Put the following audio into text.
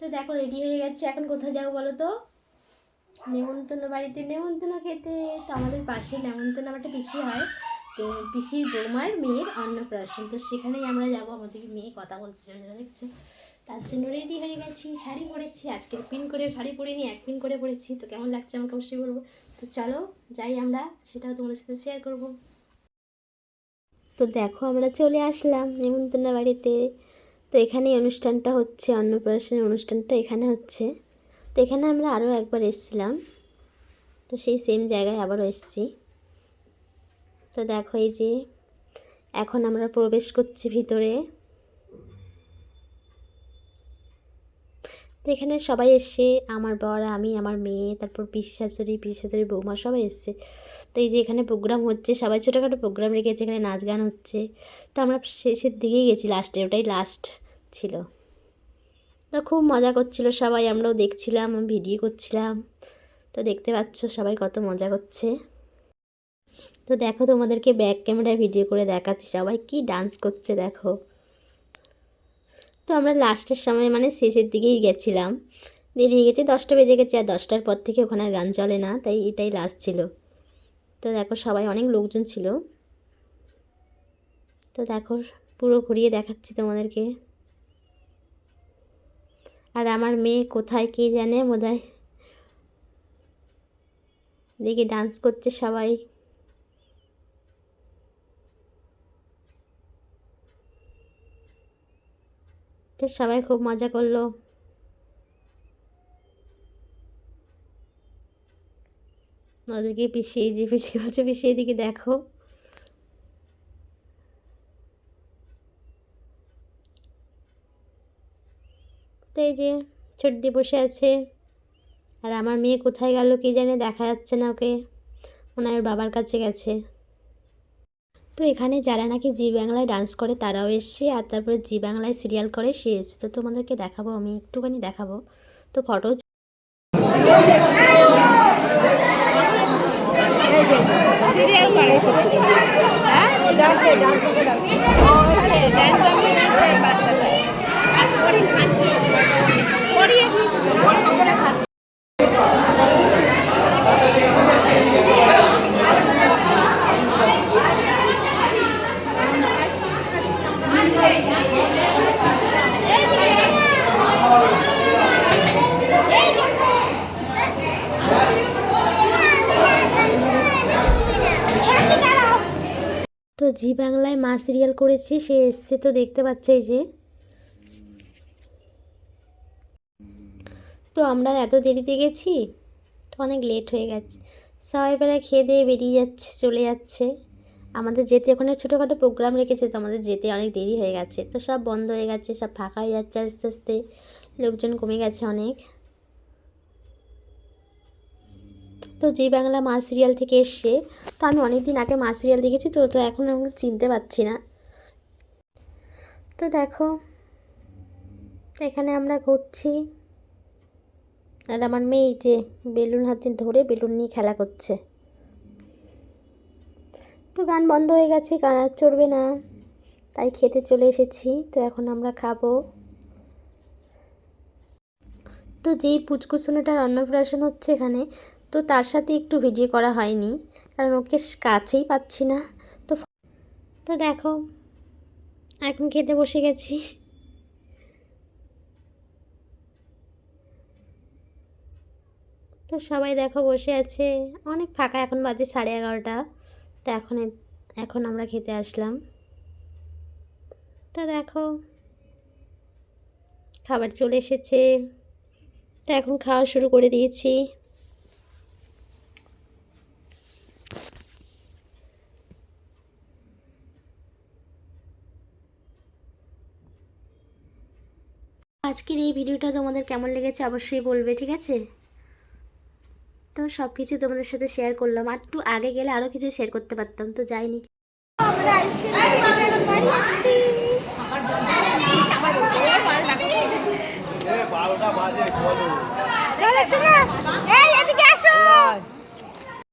তো দেখো রেডি হয়ে গেছে। এখন কোথায় যাব বলো তো? নেমন্তন্ন বাড়িতে নেমন্তন্ন খেতে। তো আমাদের পাশে নেমন্তন্ন আমার একটা পিসি হয়। তো পিসির বৌমার মেয়ের অন্নপ্রাশন। তো সেখানেই আমরা যাব। আমাদের মেয়ে কথা বলছে দেখছ? তার জন্য রেডি হয়ে গেছি। শাড়ি পরেছি। আজকের পিন করে শাড়ি পরিনি এক পিন করে পরেছি। তো কেমন লাগছে আমাকে অবশ্যই বলব। তো চলো, যাই আমরা। সেটাও তোমাদের সাথে শেয়ার করব। তো দেখো আমরা চলে আসলাম নেমন্তন্ন বাড়িতে। তো এখানে অনুষ্ঠানটা হচ্ছে, অন্নপ্রাশনের অনুষ্ঠানটা এখানে হচ্ছে। তো এখানে আমরা আরও একবার এসেছিলাম। তো সেই সেম জায়গায় আবারও এসেছি। তো দেখো এই যে, এখন আমরা প্রবেশ করছি ভিতরে। তো এখানে সবাই এসছে আমার বর, আমি, আমার মেয়ে, তারপর পিসি শাশুড়ি পিসি শাশুড়ি বৌমা সবাই এসছে। তো এই যে এখানে প্রোগ্রাম হচ্ছে, সবাই ছোটোখাটো প্রোগ্রাম রেখেছে, এখানে নাচ গান হচ্ছে। তো আমরা শেষের দিকেই গেছি লাস্টে ওটাই লাস্ট ছিল। তো খুব মজা করছিল সবাই, আমরাও দেখছিলাম ভিডিও করছিলাম। তো দেখতে পাচ্ছ সবাই কত মজা করছে। তো দেখো তোমাদেরকে ব্যাক ক্যামেরায় ভিডিও করে দেখাচ্ছি, সবাই কি ডান্স করছে দেখো। তো আমরা লাস্টের সময় মানে শেষের দিকেই গেছিলাম। দেরি হয়ে গেছে, দশটা বেজে গেছে, আর দশটার পর থেকে ওখানে গান চলে না, তাই এটাই লাস্ট ছিল। তো দেখো সবাই অনেক লোকজন ছিল। তো দেখো পুরো ঘুরিয়ে দেখাচ্ছি তোমাদেরকে। আর আমার মেয়ে কোথায় কে জানে বোধহয়। দেখি ডান্স করছে সবাই। তো সবাই খুব মজা করল। ওদেরকে পিছিয়ে যে পিছিয়ে বলছে পিছিয়ে দিকে দেখো। তো এই যে ছোটদি বসে আছে, আর আমার মেয়ে কোথায় গেল কি জানে দেখা যাচ্ছে না ওকে। ওর বাবার কাছে গেছে। তো এখানে যারা নাকি জি বাংলায় ডান্স করে তারাও এসছে, আর তারপরে জি বাংলায় সিরিয়াল করে সে এসছে। তো তোমাদেরকে দেখাবো, আমি একটুখানি দেখাবো। তো ফটো সিরিয়াল করে হ্যাঁ? খাচ্ছে পরি এসেছে তো করে খাচ্ছে জি বাংলায় মা সিরিয়াল করেছি, সে এসছে তো দেখতে পাচ্ছে যে। তো আমরা এত দেরিতে গেছি, তো অনেক লেট হয়ে গেছে। সবাই বেলা খেয়ে দিয়ে বেরিয়ে যাচ্ছে, চলে যাচ্ছে। আমাদের যেতে ওখানে ছোটোখাটো প্রোগ্রাম রেখেছে, তো আমাদের যেতে অনেক দেরি হয়ে গেছে। তো সব বন্ধ হয়ে গেছে, সব ফাঁকা হয়ে যাচ্ছে আস্তে আস্তে। লোকজন কমে গেছে অনেক। তো জি বাংলা মা সিরিয়াল থেকে এসছে, তো আমি অনেক দিন আগে মা সিরিয়াল দেখেছি, তো তো এখন আমি চিনতে পারছি না। তো দেখো, এখানে আমরা ঘুরছি, আর আমার মেয়ে যে বেলুন হাতে ধরে বেলুন নিয়ে খেলা করছে। তো গান বন্ধ হয়ে গেছে, গান আর চড়বে না, তাই খেতে চলে এসেছি, তো এখন আমরা খাব। তো যেই পুচকুসোনাটার অন্নপ্রাশন হচ্ছে এখানে তো তার সাথে একটু ভিডিও করা হয়নি, কারণ ওকে কাছেই পাচ্ছি না। তো তো দেখো, এখন খেতে বসে গেছি। তো সবাই দেখো বসে আছে। অনেক ফাঁকা এখন বাজে সাড়ে এগারোটা। তো এখন এখন আমরা খেতে আসলাম। তো দেখো, খাবার চলে এসেছে। তো এখন খাওয়া শুরু করে দিয়েছি। আজকের এই ভিডিওটা তোমাদের কেমন লেগেছে অবশ্যই বলবে ঠিক আছে? তো সব কিছু তোমাদের সাথে শেয়ার করলাম। আর একটু আগে গেলে আরও কিছু শেয়ার করতে পারতাম তো যাইনি চলো শোনা। এই এদিকে আসো।